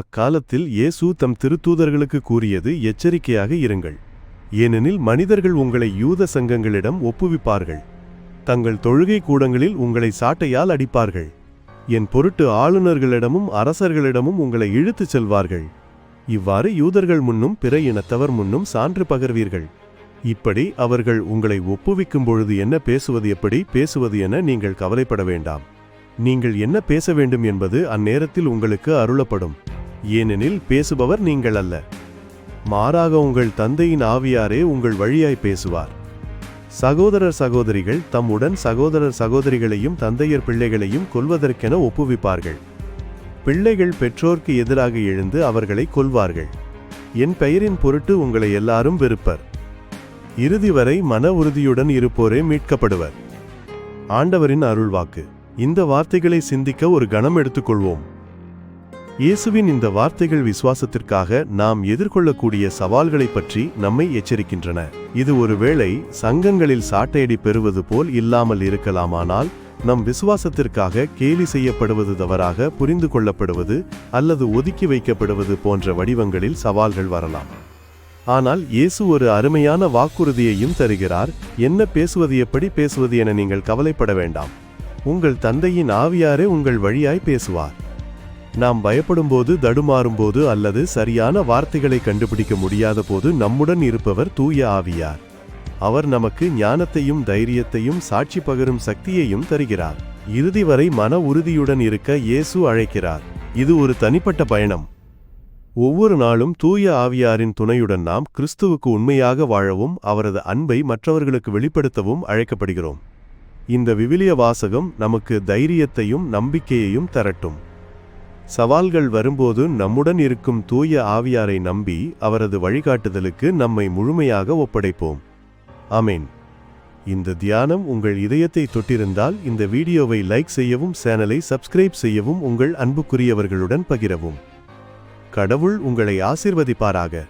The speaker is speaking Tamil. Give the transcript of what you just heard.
அக்காலத்தில் இயேசு தம் திருத்தூதர்களுக்கு கூறியது எச்சரிக்கையாக இருங்கள். ஏனெனில் மனிதர்கள் உங்களை யூத சங்கங்களிடம் ஒப்புவிப்பார்கள். தங்கள் தொழுகை கூடங்களில் உங்களை சாட்டையால் அடிப்பார்கள். என் பொருட்டு ஆளுநர்களிடமும் அரசர்களிடமும் உங்களை இழுத்துச் செல்வார்கள். இவ்வாறு யூதர்கள் முன்னும் பிற இனத்தவர் முன்னும் சான்று பகர்வீர்கள். இப்படி அவர்கள் உங்களை ஒப்புவிக்கும் பொழுது என்ன பேசுவது எப்படி பேசுவது என நீங்கள் கவலைப்பட வேண்டாம். நீங்கள் என்ன பேச வேண்டும் என்பது அந்நேரத்தில் உங்களுக்கு அருளப்படும். ஏனெனில் பேசுபவர் நீங்கள் அல்ல. மாறாக உங்கள் தந்தையின் ஆவியாரே உங்கள் வழியாய் பேசுவார். சகோதரர் சகோதரிகள் தம்முடன் சகோதரர் சகோதரிகளையும் தந்தையர் பிள்ளைகளையும் கொல்வதற்கென ஒப்புவிப்பார்கள். பிள்ளைகள் பெற்றோர்க்கு எதிராக எழுந்து அவர்களை கொல்வார்கள். என் பெயரின் பொருட்டு உங்களை எல்லாரும் வெறுப்பர். இறுதி வரை மன உறுதியுடன் இருப்போரே மீட்கப்படுவர். ஆண்டவரின் அருள்வாக்கு. இந்த வார்த்தைகளை சிந்திக்க ஒரு கணம் எடுத்துக்கொள்வோம். இயேசுவின் இந்த வார்த்தைகள் விசுவாசத்திற்காக நாம் எதிர்கொள்ளக்கூடிய சவால்களைப் பற்றி நம்மை எச்சரிக்கின்றன. இது ஒருவேளை சங்கங்களில் சாட்டையடி பெறுவது போல் இல்லாமல் இருக்கலாமானால் நம் விசுவாசத்திற்காக கேலி செய்யப்படுவது தவறாக புரிந்து கொள்ளப்படுவது அல்லது ஒதுக்கி வைக்கப்படுவது போன்ற வடிவங்களில் சவால்கள் வரலாம். ஆனால் இயேசு ஒரு அருமையான வாக்குறுதியையும் தருகிறார். என்ன பேசுவது எப்படி பேசுவது என நீங்கள் கவலைப்பட வேண்டாம். உங்கள் தந்தையின் ஆவியாரே உங்கள் வழியாய் பேசுவார். நாம் பயப்படும்போது தடுமாறும்போது அல்லது சரியான வார்த்தைகளை கண்டுபிடிக்க முடியாத போது நம்முடன் இருப்பவர் தூய ஆவியார். அவர் நமக்கு ஞானத்தையும் தைரியத்தையும் சாட்சி பகரும் சக்தியையும் தருகிறார். இறுதி வரை மன உறுதியுடன் இருக்க இயேசு அழைக்கிறார். இது ஒரு தனிப்பட்ட பயணம். ஒவ்வொரு நாளும் தூய ஆவியாரின் துணையுடன் நாம் கிறிஸ்துவுக்கு உண்மையாக வாழவும் அவரது அன்பை மற்றவர்களுக்கு வெளிப்படுத்தவும் அழைக்கப்படுகிறோம். இந்த விவிலிய வாசகம் நமக்கு தைரியத்தையும் நம்பிக்கையையும் தரட்டும். சவால்கள் வரும்போது நம்முடன் இருக்கும் தூய ஆவியாரை நம்பி அவரது வழிகாட்டுதலுக்கு நம்மை முழுமையாக ஒப்படைப்போம். அமேன் இந்த தியானம் உங்கள் இதயத்தை தொட்டிருந்தால் இந்த வீடியோவை லைக் செய்யவும் சேனலை சப்ஸ்கிரைப் செய்யவும் உங்கள் அன்புக்குரியவர்களுடன் பகிரவும். கடவுள் உங்களை ஆசிர்வதிப்பாராக.